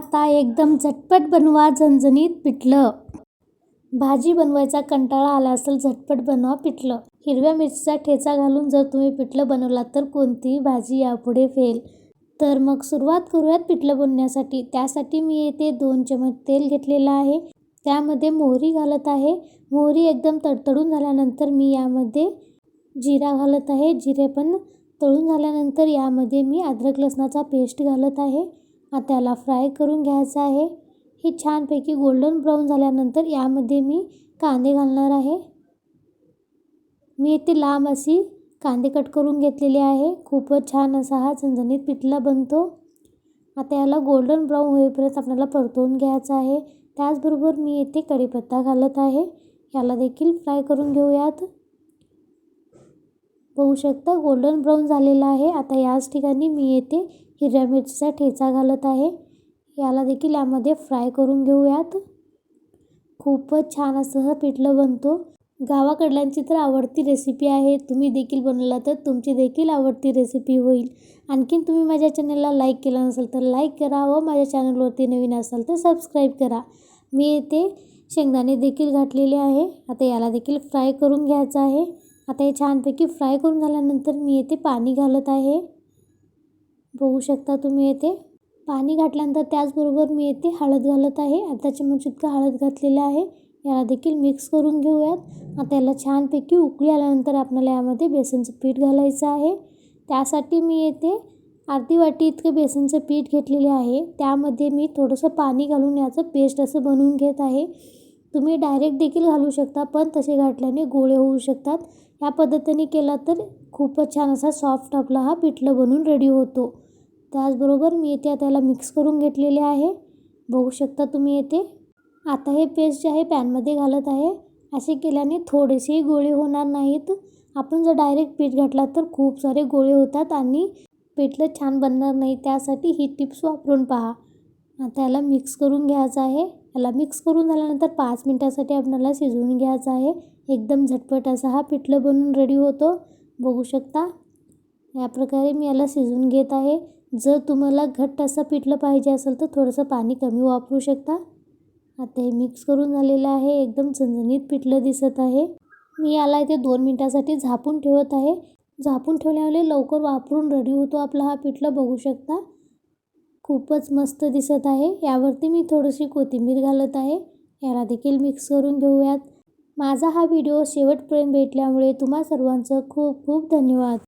आता एकदम झटपट बनवा झणझणीत पिठलं. भाजी बनवायचा कंटाळा आला असेल झटपट बनवा पिठलं. हिरव्या मिरचीचा ठेचा घालून जर तुम्ही पिठलं बनवलात तर कोणतीही भाजी यापुढे फेल. तर मग सुरुवात करूयात पिठलं बनवण्यासाठी. त्यासाठी मी येथे दोन चमच तेल घेतलेलं आहे. त्यामध्ये मोहरी घालत आहे. मोहरी एकदम तडतडून झाल्यानंतर मी यामध्ये जिरा घालत आहे. जिरे पण तळून झाल्यानंतर यामध्ये मी अद्रक लसणाचा पेस्ट घालत आहे. आता याला फ्राय करून घ्यायचं आहे. हे छानपैकी गोल्डन ब्राऊन झाल्यानंतर यामध्ये मी कांदे घालणार आहे. मी इथे लांब अशी कांदे कट करून घेतलेले आहे. खूपच छान असा हा झणझणीत पिठला बनतो. आता याला गोल्डन ब्राऊन होईपर्यंत आपल्याला परतवून घ्यायचं आहे. त्याचबरोबर मी येथे कढीपत्ता घालत आहे. याला देखील फ्राय करून घेऊयात. बघू शकता. गोल्डन ब्राऊन झालेला आहे. आता याच ठिकाणी मी येथे हिरव्या मिरचीचा ठेचा घालत आहे. याला देखील यामध्ये फ्राय करून घेऊयात. खूपच छान असं पिठलं बनतो. गावाकडल्यांची तर आवडती रेसिपी आहे. तुम्ही देखील बनवला तर तुमची देखील आवडती रेसिपी होईल. आणखीन तुम्ही माझ्या चॅनलला लाईक केला नसेल तर लाईक करा व माझ्या चॅनलवरती नवीन असाल तर सबस्क्राईब करा. मी येथे शेंगदाणे देखील घातलेले आहे. आता याला देखील फ्राय करून घ्यायचं आहे. आता हे छानपैकी फ्राय करून झाल्यानंतर मी येथे पाणी घालत आहे. बघू शकता तुम्ही येथे. पाणी घातल्यानंतर त्याचबरोबर मी येथे हळद घालत आहे. अर्धा चमच इतकं हळद घातलेलं आहे. याला देखील मिक्स करून घेऊयात. आता याला छानपैकी उकळी आल्यानंतर आपल्याला यामध्ये बेसनचं पीठ घालायचं आहे. त्यासाठी मी येथे अर्धी वाटी इतकं बेसनचं पीठ घेतलेले आहे. त्यामध्ये मी थोडंसं पाणी घालून याचं पेस्ट असं बनवून घेत आहे. तुम्ही डायरेक्ट देखील घालू शकता पण तसे घातल्याने गोळे होऊ शकतात. या पद्धतीने केला तर खूपच छान असा सॉफ्ट आपला हा पिठलं बनून रेडी होतो. त्याचबरोबर मी येथे त्याला मिक्स करून घेतलेले आहे. बघू शकता तुम्ही येथे आता हे पेस्ट जे आहे पॅनमध्ये घालत आहे. असे केल्याने थोडेसेही गोळे होणार नाहीत. आपण जर डायरेक्ट पीठ घातला तर खूप सारे गोळे होतात आणि पिठलं छान बनणार नाही. त्यासाठी ही टिप्स वापरून पहा. त्याला मिक्स करून घ्यायचं आहे. याला मिक्स करून झाल्यानंतर पाच मिनटासाठी आपल्याला शिजवून घ्यायचं आहे. एकदम झटपट असा हा पिठलं बनवून रेडी होतो. बघू शकता. या प्रकारे मी याला शिजवून घेत आहे. जर तुम्हाला घट्ट असं पिठलं पाहिजे असेल तर थोडंसं पाणी कमी वापरू शकता. आता हे मिक्स करून झालेलं आहे. एकदम चणचणीत पिठलं दिसत आहे. मी याला इथे दोन मिनटासाठी झापून ठेवत आहे. झापून ठेवल्यामुळे लवकर वापरून रेडी होतो आपला हा पिठलं. बघू शकता. खूपच मस्त दिसत आहे. यावरती मी थोडीशी कोथिंबीर घालत आहे. याला देखील मिक्स करून घेऊयात. माझा हा व्हिडिओ शेवटपर्यंत भेटल्यामुळे तुम्हा सर्वांचं खूप खूप धन्यवाद.